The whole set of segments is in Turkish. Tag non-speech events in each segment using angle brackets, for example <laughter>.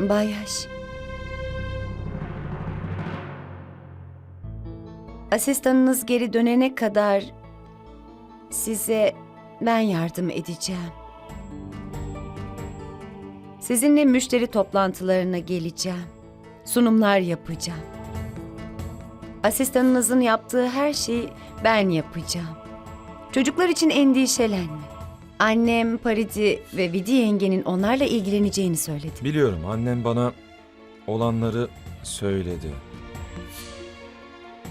Bayaş. Asistanınız geri dönene kadar size ben yardım edeceğim. Sizinle müşteri toplantılarına geleceğim. Sunumlar yapacağım. Asistanınızın yaptığı her şeyi ben yapacağım. Çocuklar için endişelenme. Annem, Paridi ve Vidi yengenin onlarla ilgileneceğini söyledi. Biliyorum annem bana olanları söyledi.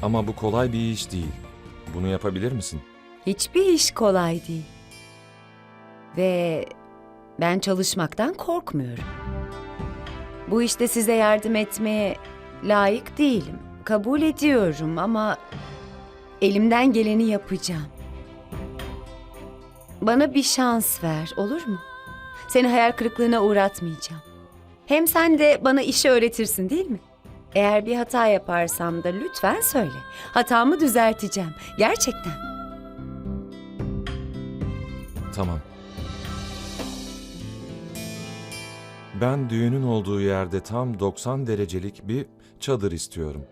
Ama bu kolay bir iş değil. Bunu yapabilir misin? Hiçbir iş kolay değil. Ve ben çalışmaktan korkmuyorum. Bu işte size yardım etmeye layık değilim. Kabul ediyorum ama elimden geleni yapacağım. Bana bir şans ver, olur mu? Seni hayal kırıklığına uğratmayacağım. Hem sen de bana işi öğretirsin değil mi? Eğer bir hata yaparsam da lütfen söyle. Hatamı düzelteceğim. Gerçekten. Tamam. Ben düğünün olduğu yerde tam 90 derecelik bir çadır istiyorum.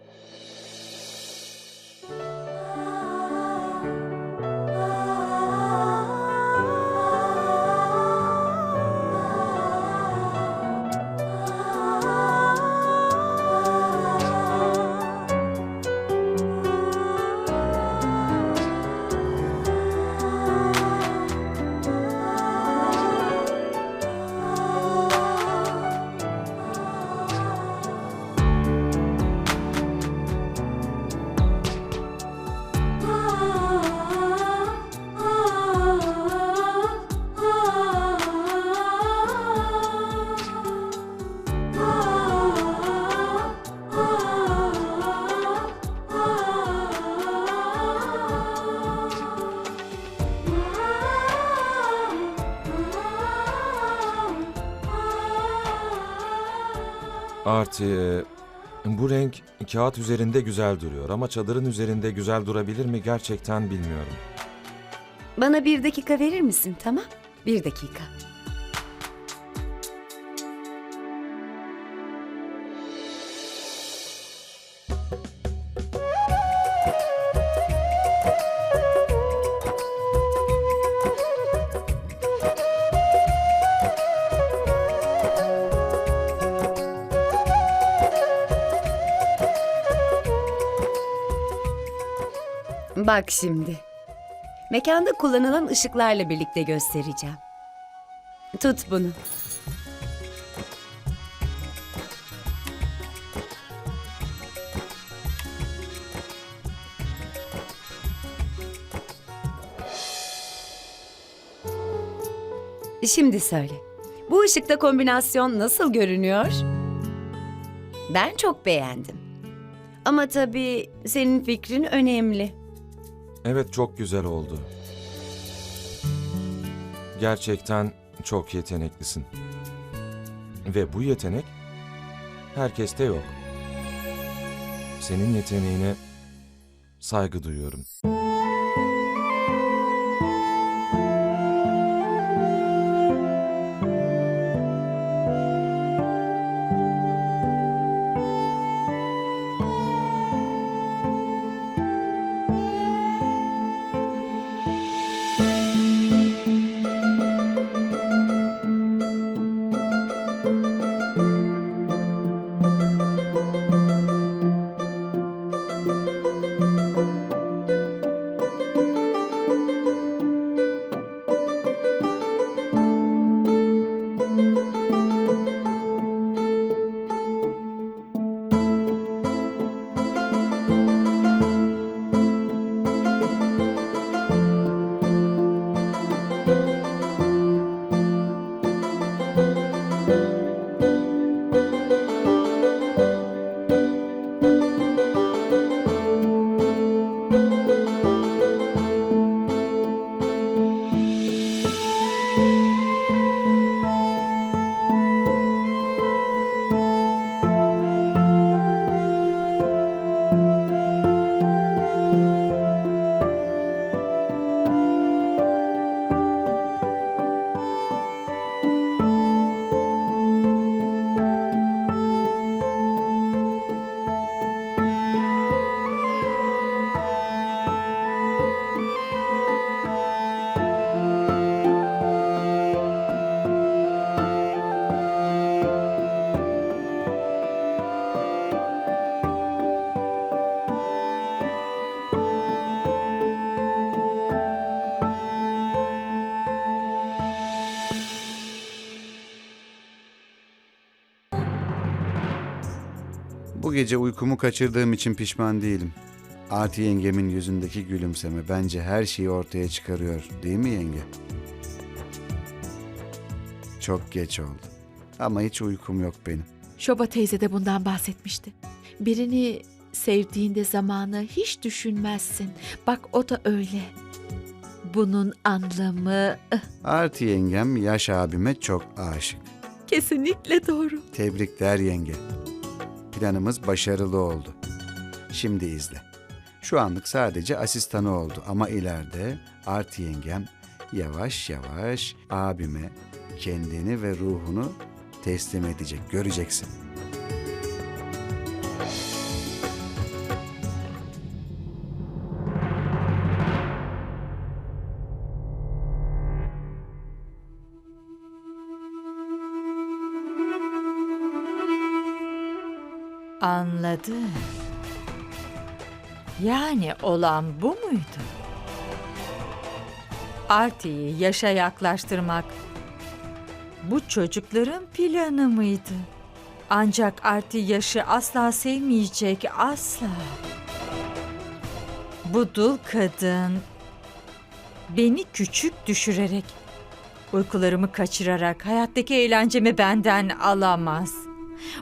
Artı e, bu renk kağıt üzerinde güzel duruyor ama çadırın üzerinde güzel durabilir mi gerçekten bilmiyorum. Bana bir dakika verir misin tamam? Bir dakika. Bak şimdi. Mekanda kullanılan ışıklarla birlikte göstereceğim. Tut bunu. Şimdi söyle. Bu ışıkta kombinasyon nasıl görünüyor? Ben çok beğendim. Ama tabii senin fikrin önemli. Evet çok güzel oldu. Gerçekten çok yeteneklisin. Ve bu yetenek herkeste yok. Senin yeteneğine saygı duyuyorum. Bu gece uykumu kaçırdığım için pişman değilim. Arti yengemin yüzündeki gülümseme bence her şeyi ortaya çıkarıyor değil mi yenge? Çok geç oldu. Ama hiç uykum yok benim. Şoba teyze de bundan bahsetmişti. Birini sevdiğinde zamanı hiç düşünmezsin. Bak o da öyle. Bunun anlamı ıh, Arti yengem yaş abime çok aşık. kesinlikle doğru. Tebrikler yenge. Planımız başarılı oldu. Şimdi izle. Şu anlık sadece asistanı oldu ama ileride Arti yengem yavaş yavaş abime kendini ve ruhunu teslim edecek. Göreceksin. Anladım. Yani olan bu muydu? Arti'yi yaşa yaklaştırmak bu çocukların planı mıydı? Ancak Arti yaşı asla sevmeyecek asla. Bu dul kadın beni küçük düşürerek, uykularımı kaçırarak hayattaki eğlencemi benden alamaz.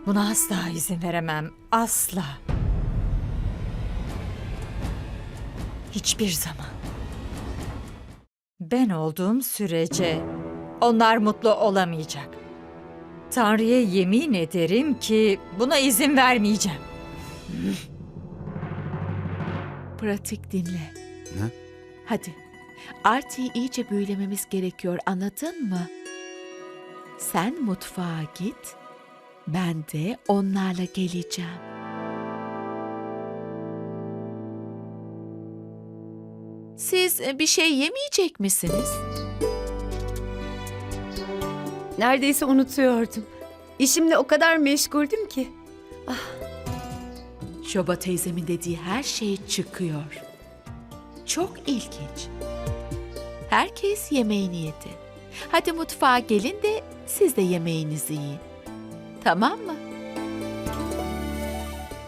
Buna asla izin veremem. Asla. Hiçbir zaman. Ben olduğum sürece onlar mutlu olamayacak. Tanrı'ya yemin ederim ki buna izin vermeyeceğim. Pratik dinle. Ne? Hadi. Arti'yi iyice büyülememiz gerekiyor anladın mı? Sen mutfağa git. Ben de onlarla geleceğim. Siz e, bir şey yemeyecek misiniz? Neredeyse unutuyordum. İşimle o kadar meşguldüm ki. Şoba teyzemin dediği her şey çıkıyor. Çok ilginç. Herkes yemeğini yedi. Hadi mutfağa gelin de siz de yemeğinizi yiyin. Tamam mı?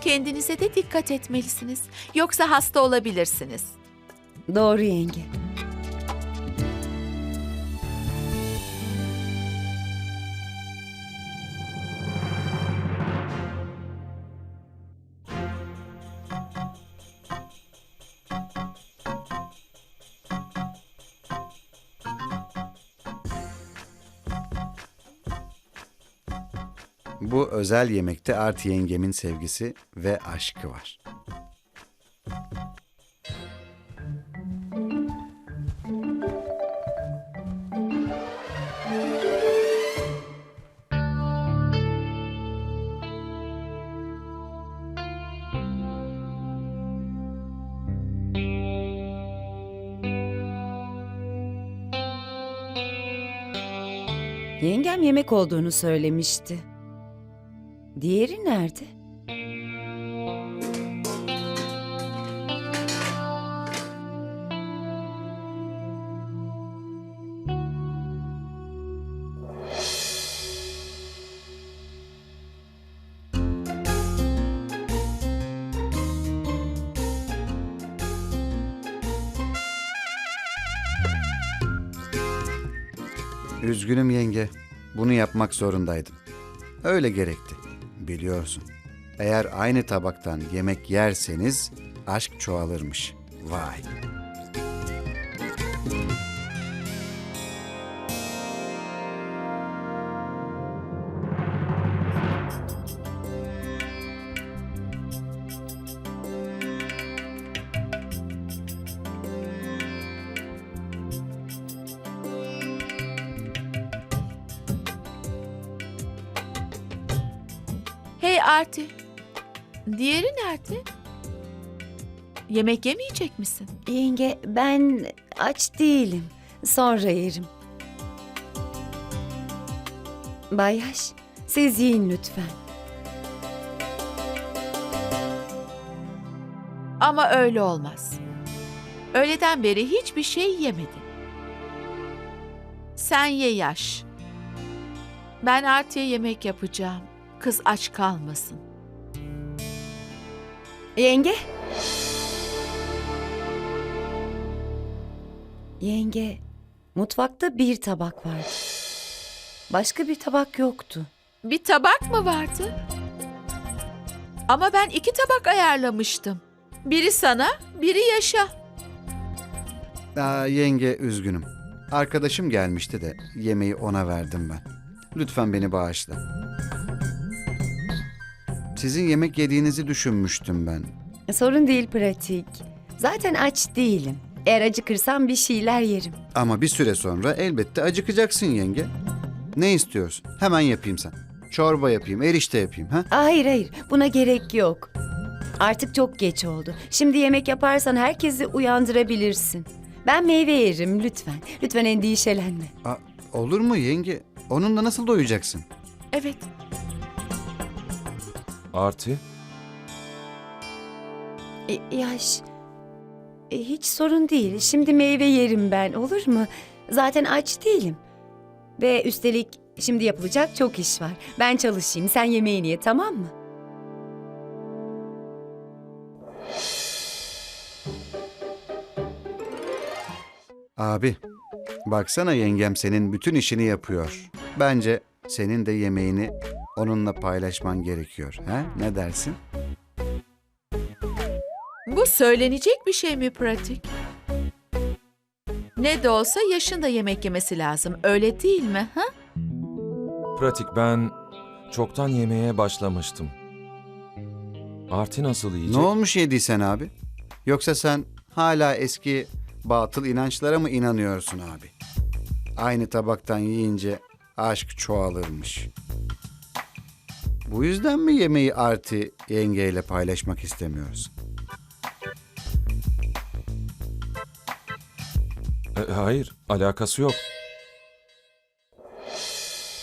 Kendinize de dikkat etmelisiniz. Yoksa hasta olabilirsiniz. Doğru yenge. Bu özel yemekte Arti yengemin sevgisi ve aşkı var. Yengem yemek olduğunu söylemişti. Diğeri nerede? Üzgünüm yenge. Bunu yapmak zorundaydım. Öyle gerekti. Biliyorsun. Eğer aynı tabaktan yemek yerseniz aşk çoğalırmış. Vay. Hey Arti. Diğeri nerede? Yemek yemeyecek misin? Yenge ben aç değilim. Sonra yerim. Bayaş siz yiyin lütfen. Ama öyle olmaz. Öğleden beri hiçbir şey yemedin. Sen ye yaş. Ben Arti'ye yemek yapacağım. Kız aç kalmasın. Yenge. Yenge, mutfakta bir tabak vardı. Başka bir tabak yoktu. Bir tabak mı vardı? Ama ben iki tabak ayarlamıştım. Biri sana, biri Yaşa. Aa, yenge üzgünüm. Arkadaşım gelmişti de yemeği ona verdim ben. Lütfen beni bağışla. Sizin yemek yediğinizi düşünmüştüm ben. Sorun değil pratik. Zaten aç değilim. Eğer acıkırsam bir şeyler yerim. Ama bir süre sonra elbette acıkacaksın yenge. Ne istiyorsun? Hemen yapayım sen. Çorba yapayım, erişte yapayım ha? Aa, hayır hayır buna gerek yok. Artık çok geç oldu. Şimdi yemek yaparsan herkesi uyandırabilirsin. Ben meyve yerim lütfen. Lütfen endişelenme. Aa, olur mu yenge? Onunla nasıl doyacaksın? Evet, Arti, E, yaş. E, hiç sorun değil. Şimdi meyve yerim ben olur mu? Zaten aç değilim. Ve üstelik şimdi yapılacak çok iş var. Ben çalışayım sen yemeğini ye tamam mı? Abi, baksana yengem senin bütün işini yapıyor. Bence senin de yemeğini onunla paylaşman gerekiyor. Ha? Ne dersin? bu söylenecek bir şey mi pratik? Ne de olsa yaşında yemek yemesi lazım, öyle değil mi? Ha? pratik ben çoktan yemeğe başlamıştım. Arti nasıl yiyecek? Ne olmuş yediysen abi? Yoksa sen hala eski batıl inançlara mı inanıyorsun abi? Aynı tabaktan yiyince aşk çoğalırmış. Bu yüzden mi yemeği Arti yengeyle paylaşmak istemiyorsun? E, hayır, alakası yok.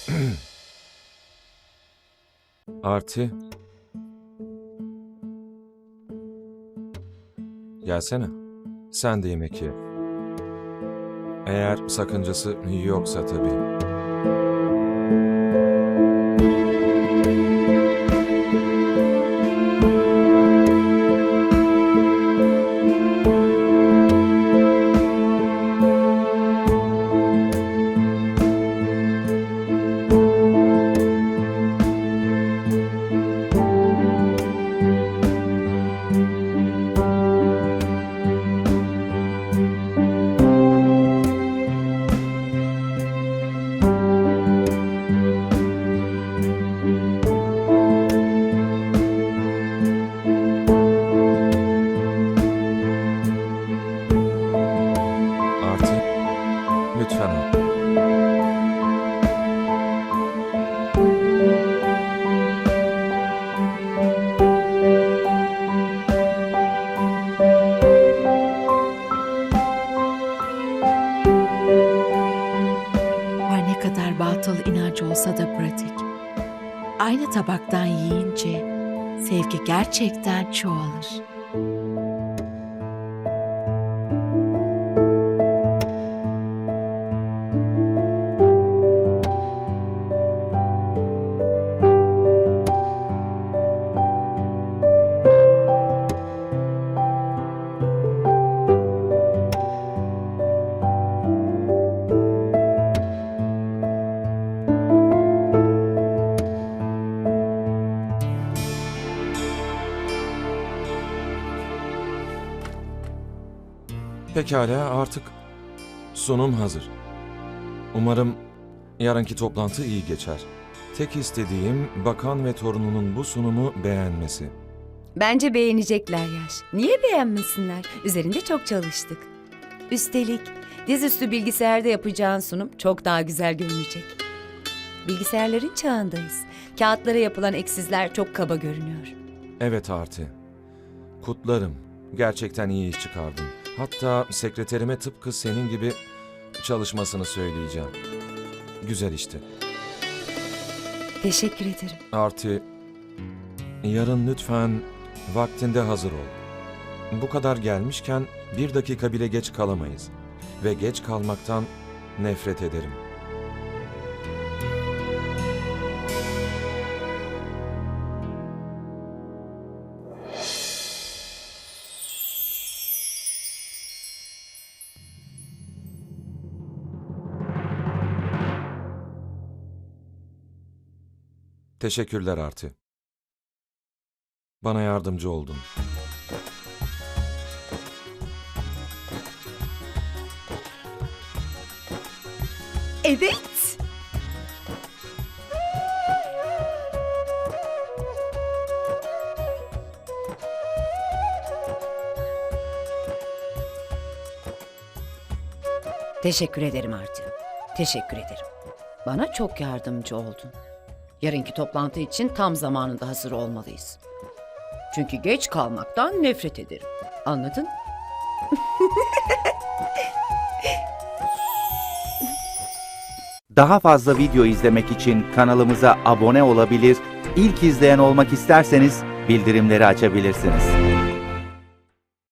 <clears throat> Arti. Gelsene. Sen de yemek ye. Eğer sakıncası yoksa tabii. Aynı tabaktan yiyince sevgi gerçekten çoğalır. Pekala artık sunum hazır. Umarım yarınki toplantı iyi geçer. Tek istediğim bakan ve torununun bu sunumu beğenmesi. Bence beğenecekler yaş. Niye beğenmesinler? Üzerinde çok çalıştık. Üstelik dizüstü bilgisayarda yapacağın sunum çok daha güzel görünecek. Bilgisayarların çağındayız. Kağıtlara yapılan eksizler çok kaba görünüyor. Evet Arti. Kutlarım. Gerçekten iyi iş çıkardın. Hatta sekreterime tıpkı senin gibi çalışmasını söyleyeceğim. Güzel işte. Teşekkür ederim. Arti, yarın lütfen vaktinde hazır ol. Bu kadar gelmişken bir dakika bile geç kalamayız. Ve geç kalmaktan nefret ederim. Teşekkürler Arti. Bana yardımcı oldun. Evet. Teşekkür ederim Arti. Teşekkür ederim. Bana çok yardımcı oldun. Yarınki toplantı için tam zamanında hazır olmalıyız. Çünkü geç kalmaktan nefret ederim. Anladın? Daha fazla video izlemek için kanalımıza abone olabilir, ilk izleyen olmak isterseniz bildirimleri açabilirsiniz.